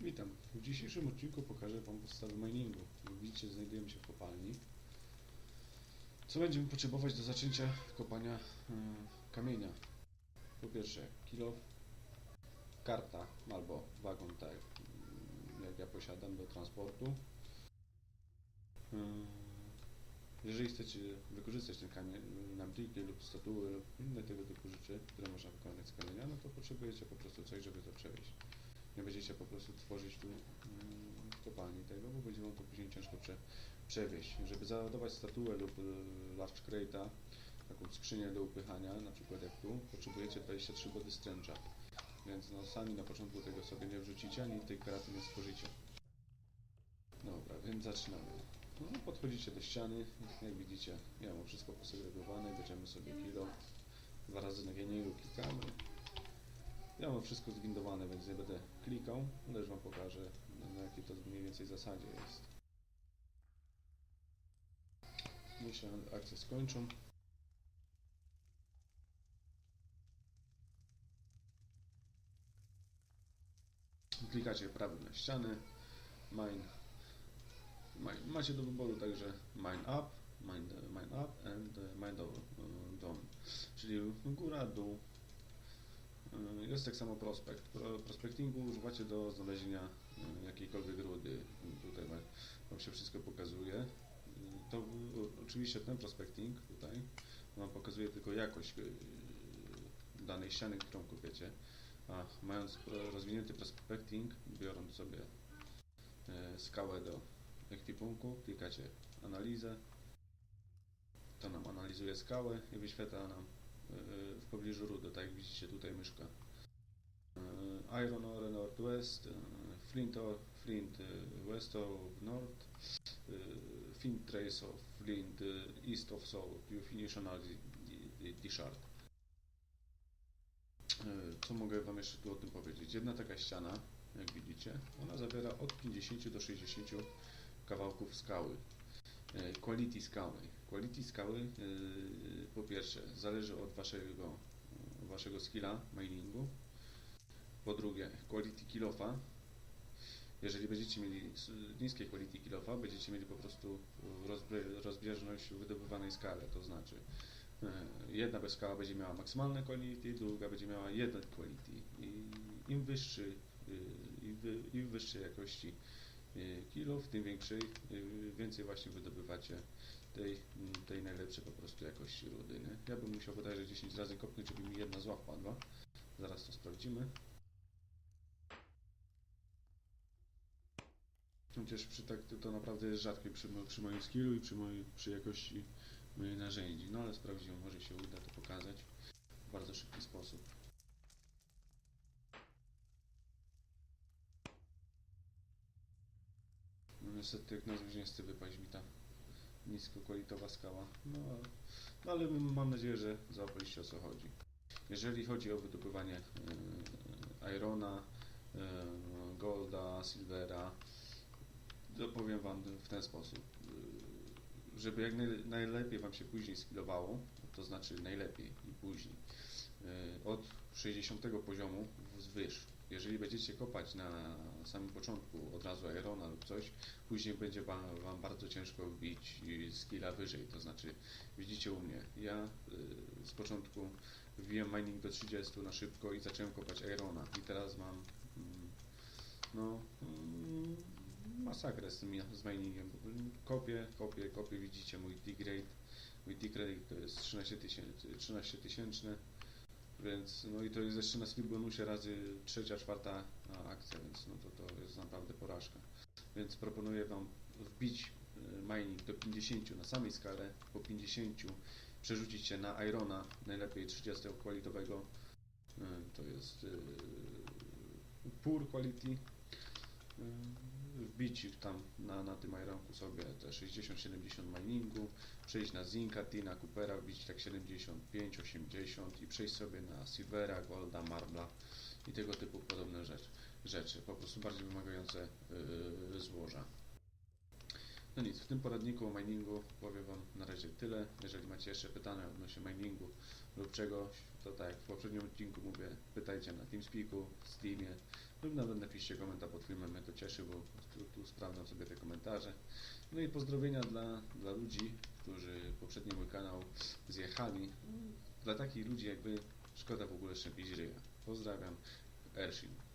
Witam. W dzisiejszym odcinku pokażę Wam podstawy miningu. Jak widzicie, znajdujemy się w kopalni. Co będziemy potrzebować do zaczęcia kopania e, kamienia? Po pierwsze, kilo, karta albo wagon, tak mm, jak ja posiadam do transportu. E, Jeżeli chcecie wykorzystać ten kamień na bliki lub statuły lub inne tego typu rzeczy, które można wykonać z kamienia, no to potrzebujecie po prostu coś, żeby to przewieźć będziecie po prostu tworzyć tu mm, w kopalni tego, bo będzie wam to później ciężko prze, przewieźć. Żeby załadować statuę lub y, large crate'a, taką skrzynię do upychania, na przykład jak tu, potrzebujecie 23 body stręcza. Więc no, sami na początku tego sobie nie wrzucicie, ani tej kraty nie stworzycie. Dobra, więc zaczynamy. No, podchodzicie do ściany, jak widzicie, ja mam wszystko posegregowane, bierzemy sobie kilo, dwa razy nagienie lub klikamy, ja mam wszystko zwindowane, więc nie będę klikał, ale już Wam pokażę na jakiej to mniej więcej zasadzie jest. Niech się akcje skończą. Klikacie prawym na ścianę, mine. mine. Macie do wyboru także mine up, mine, mine up and mine e, down. czyli góra, dół, Jest tak samo prospekt. Pro- Prospectingu używacie do znalezienia y, jakiejkolwiek rudy. Tutaj wa- Wam się wszystko pokazuje. Y, To y, oczywiście ten prospecting tutaj Wam pokazuje tylko jakość y, danej ściany, którą kupiecie. A mając rozwinięty prospecting, biorąc sobie y, skałę do ekwipunku, klikacie analizę. To nam analizuje skałę i wyświetla nam w pobliżu rudy, tak jak widzicie tutaj myszka. E, Iron Ore Northwest, e, Flint, Ore, Flint e, West of North, Flint Trace of Flint East of South, you finish analysis the, shard. Co mogę Wam jeszcze tu o tym powiedzieć? Jedna taka ściana, jak widzicie, ona zawiera od 50 do 60 kawałków skały. E, Quality skały. Quality skały e, po pierwsze zależy od waszego, waszego skilla miningu. Po drugie quality kilofa. Jeżeli będziecie mieli niskie quality kilofa, będziecie mieli po prostu rozbie- rozbieżność wydobywanej skale, to znaczy e, jedna skała będzie miała maksymalne quality, druga będzie miała jeden quality i im wyższy e, im wy- im wyższej jakości kilof, tym większej, e, więcej właśnie wydobywacie tej, tej najlepszej po prostu jakości rudy. Nie? Ja bym musiał bodajże 10 razy kopnąć, żeby mi jedna zła wpadła. Zaraz to sprawdzimy. Chociaż przy tak, to, naprawdę jest rzadkie przy, przy moim skillu i przy, mojej, przy jakości moich narzędzi. No ale sprawdzimy, może się uda to pokazać w bardzo szybki sposób. No niestety jak na zwycięzcy wypaść mi ta niskokwalitowa skała. No, no ale mam nadzieję, że załapaliście o co chodzi. Jeżeli chodzi o wydobywanie e, irona, e, golda, silvera, to powiem Wam w ten sposób. E, żeby jak naj, najlepiej Wam się później skillowało, to znaczy najlepiej i później, e, od 60 poziomu wzwyż. Jeżeli będziecie kopać na samym początku od razu Irona lub coś, później będzie wam, bardzo ciężko wbić skilla wyżej, to znaczy widzicie u mnie, ja y, z początku wbiłem mining do 30 na szybko i zacząłem kopać Irona i teraz mam mm, no mm, masakrę z, z miningiem. Kopię, kopię, kopię, widzicie mój degrade, mój degrade to jest 13 tysięcy, 13 tysięczne, więc no i to jest jeszcze na skill bonusie razy trzecia, czwarta a, akcja, więc no to, to jest naprawdę porażka. Więc proponuję Wam wbić y, mining do 50 na samej skale, po 50 przerzucić się na Irona, najlepiej 30 qualitowego, y, to jest y, poor quality, wbić tam na, na tym Ironku sobie te 60-70 miningu, przejść na Zinka, Tina, Coopera, wbić tak 75-80 i przejść sobie na Silvera, Golda, Marbla i tego typu podobne rzeczy. rzeczy po prostu bardziej wymagające yy, złoża. No nic, w tym poradniku o miningu powiem Wam na razie tyle. Jeżeli macie jeszcze pytania odnośnie miningu lub czegoś, to tak jak w poprzednim odcinku mówię, pytajcie na TeamSpeaku, Steamie, lub nawet napiszcie komentarz pod filmem, mnie to cieszy, bo tu, tu sprawdzam sobie te komentarze. No i pozdrowienia dla, dla ludzi, którzy poprzedni mój kanał zjechali. Dla takich ludzi jak wy szkoda w ogóle szczepić ryja. Pozdrawiam, Ersin.